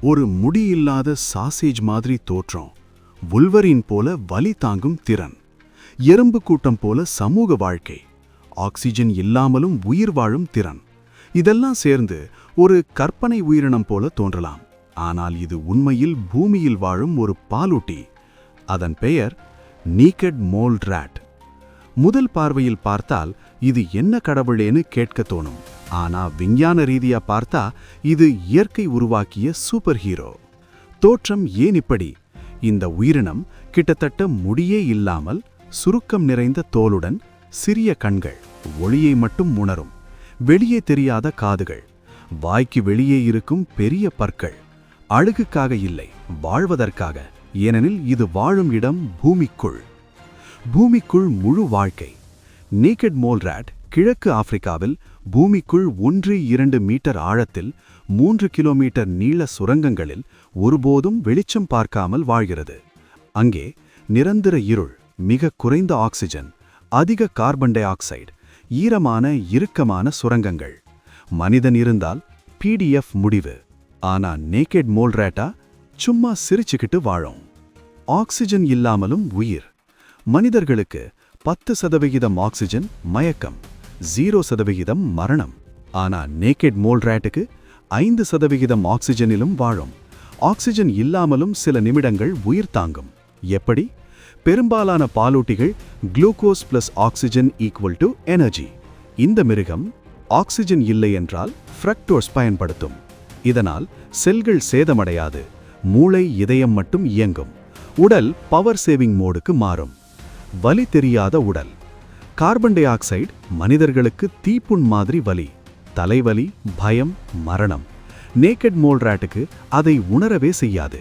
ஒரு முடியில்லாத சாசேஜ் மாதிரி தோற்றம். உல்வரின் போல வலி தாங்கும் திறன். எறும்பு கூட்டம் போல சமூக வாழ்க்கை. ஆக்சிஜன் இல்லாமலும் உயிர் வாழும் திறன். இதெல்லாம் சேர்ந்து ஒரு கற்பனை உயிரினம் போல தோன்றலாம். ஆனால் இது உண்மையில் பூமியில் வாழும் ஒரு பாலூட்டி. அதன் பெயர் நீக்கட் மோல்ட் ராட் முதல் பார்வையில் பார்த்தால் இது என்ன கடவுளேன்னு கேட்க தோணும். ஆனா விஞ்ஞான ரீதியா பார்த்தா இது இயற்கை உருவாக்கிய சூப்பர் ஹீரோ தோற்றம் ஏன் இப்படி? இந்த உயிரினம் கிட்டத்தட்ட முடியே இல்லாமல் சுருக்கம் நிறைந்த தோலுடன் சிறிய கண்கள் ஒளியை மட்டும் உணரும் வெளியே தெரியாத காதுகள் வாய்க்கு வெளியே இருக்கும் பெரிய பற்கள் அழகுக்காக இல்லை வாழ்வதற்காக ஏனெனில் இது வாழும் இடம் பூமிக்குள். பூமிக்குள் முழு வாழ்க்கை. நீக்கட் மோல்ராட் கிழக்கு ஆப்பிரிக்காவில் பூமிக்குள் ஒன்று இரண்டு மீட்டர் ஆழத்தில் மூன்று கிலோமீட்டர் நீள சுரங்கங்களில் ஒருபோதும் வெளிச்சம் பார்க்காமல் வாழ்கிறது. அங்கே நிரந்தர இருள் மிக குறைந்த ஆக்சிஜன் அதிக கார்பன் டை ஆக்சைடு ஈரமான இறுக்கமான சுரங்கங்கள். மனிதன் இருந்தால் பிடிஎஃப் முடிவு. ஆனா நேக்கெட் மோல்ரேட்டா சும்மா சிரிச்சுக்கிட்டு வாழும். ஆக்சிஜன் இல்லாமலும் உயிர். மனிதர்களுக்கு பத்து சதவிகிதம் ஆக்சிஜன் மயக்கம். ஜீரோ சதவிகிதம் மரணம். ஆனால் நேக்கெட் மோல்ரேட்டுக்கு ஐந்து சதவிகிதம் ஆக்சிஜனிலும் வாழும். ஆக்சிஜன் இல்லாமலும் சில நிமிடங்கள் உயிர் தாங்கும். எப்படி? பெரும்பாலான பாலூட்டிகள் glucose plus oxygen equal to energy இந்த மிருகம் ஆக்சிஜன் இல்லை என்றால் ஃப்ரக்டோஸ் பயன்படுத்தும். இதனால் செல்கள் சேதமடையாது மூளை இதயம் மட்டும் இயங்கும். உடல் பவர் சேவிங் மோடுக்கு மாறும். வலி தெரியாத உடல். கார்பன் டை ஆக்சைடு மனிதர்களுக்கு தீப்புண் மாதிரி வலி தலைவலி பயம் மரணம். நேக்கட் மோல்ராட்டுக்கு அதை உணரவே செய்யாது.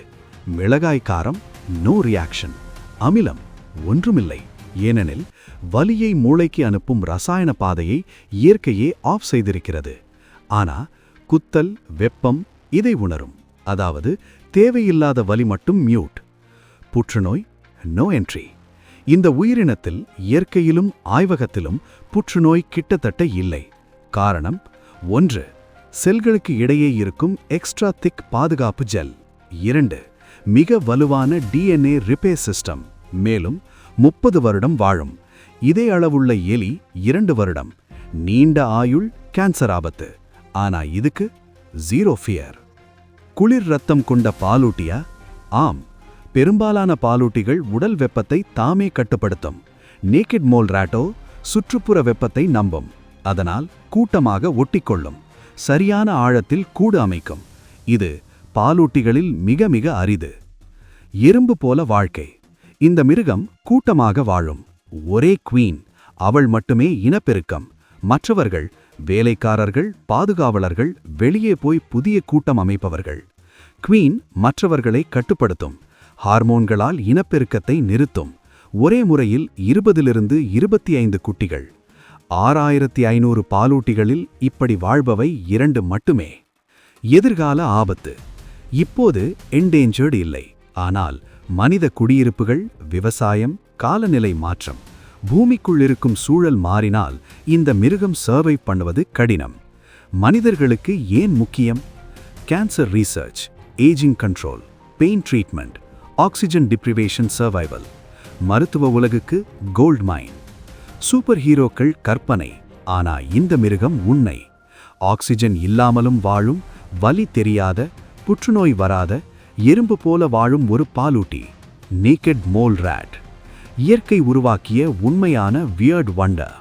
மிளகாய் காரம் நோ ரியாக்ஷன் அமிலம் ஒன்றுமில்லை. ஏனெனில் வலியை மூளைக்கு அனுப்பும் ரசாயன பாதையை இயற்கையே ஆஃப் செய்திருக்கிறது. ஆனா குத்தல் வெப்பம் இதை உணரும். அதாவது தேவையில்லாத வலி மட்டும் மியூட் புற்றுநோய் நோ என்ட்ரி இந்த உயிரினத்தில் இயற்கையிலும் ஆய்வகத்திலும் புற்றுநோய் கிட்டத்தட்ட இல்லை. காரணம் ஒன்று செல்களுக்கு இடையே இருக்கும் எக்ஸ்ட்ரா திக் பாதுகாப்பு ஜெல். இரண்டு மிக வலுவான டிஎன்ஏ ரிப்பேர் சிஸ்டம். மேலும் முப்பது வருடம் வாழும். இதே அளவுள்ள எலி இரண்டு வருடம். நீண்ட ஆயுள் கேன்சர் ஆபத்து. ஆனா இதுக்கு ஜீரோ ஃபியர் குளிர் ரத்தம் கொண்ட பாலூட்டியா? ஆம். பெரும்பாலான பாலூட்டிகள் உடல் வெப்பத்தை தாமே கட்டுப்படுத்தும். நேக்கெட் மோல் ராட்டோ சுற்றுப்புற வெப்பத்தை நம்பும். அதனால் கூட்டமாக ஒட்டிக்கொள்ளும். சரியான ஆழத்தில் கூடு அமைக்கும். இது பாலூட்டிகளில் மிக மிக அரிது. எறும்பு போல வாழ்க்கை. இந்த மிருகம் கூட்டமாக வாழும். ஒரே குவீன் அவள் மட்டுமே இனப்பெருக்கம். மற்றவர்கள் வேலைக்காரர்கள் பாதுகாவலர்கள் வெளியே போய் புதிய கூட்டம் அமைப்பவர்கள். குவீன் மற்றவர்களை கட்டுப்படுத்தும். ஹார்மோன்களால் இனப்பெருக்கத்தை நிறுத்தும். ஒரே முறையில் இருபதிலிருந்து இருபத்தி ஐந்து குட்டிகள். ஆறாயிரத்தி ஐநூறு பாலூட்டிகளில் இப்படி வாழ்பவை இரண்டு மட்டுமே. எதிர்கால ஆபத்து. இப்போது என்டேஞ்சர்டு இல்லை. ஆனால் மனித குடியிருப்புகள் விவசாயம் காலநிலை மாற்றம் பூமிக்குள் இருக்கும் சூழல் மாறினால் இந்த மிருகம் சர்வை பண்ணுவது கடினம். மனிதர்களுக்கு ஏன் முக்கியம்? Cancer research ageing control pain treatment oxygen deprivation survival. மருத்துவ உலகுக்கு கோல்ட் மைன். சூப்பர் ஹீரோக்கள் கற்பனை ஆனா இந்த மிருகம் உண்மை ஆக்சிஜன் இல்லாமலும் வாழும் வலி தெரியாத புற்றுநோய் வராத எறும்பு போல வாழும் ஒரு பாலூட்டி நேக்கட் மோல் ரேட் இயற்கை உருவாக்கிய உண்மையான வியர்ட் வண்டர்